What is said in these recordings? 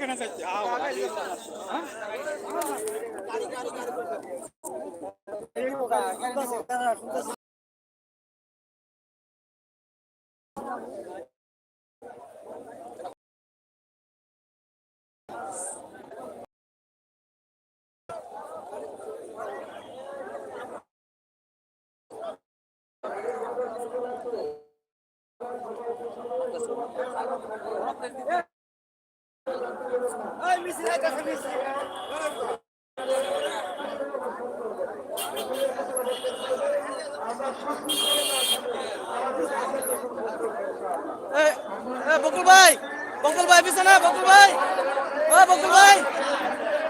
এ, এ, বকুল ভাই বকুল ভাই পিছনে বকুল ভাই ও বকুল ভাই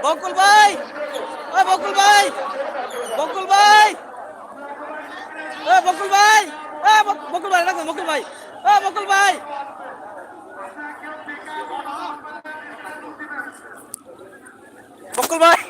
বকুল ভাই ও বকুল ভাই বকুল ভাই ও বকুল ভাই ও বকুল ভাই রাখুন বকুল ভাই ও বকুল ভাই বকুল ভাই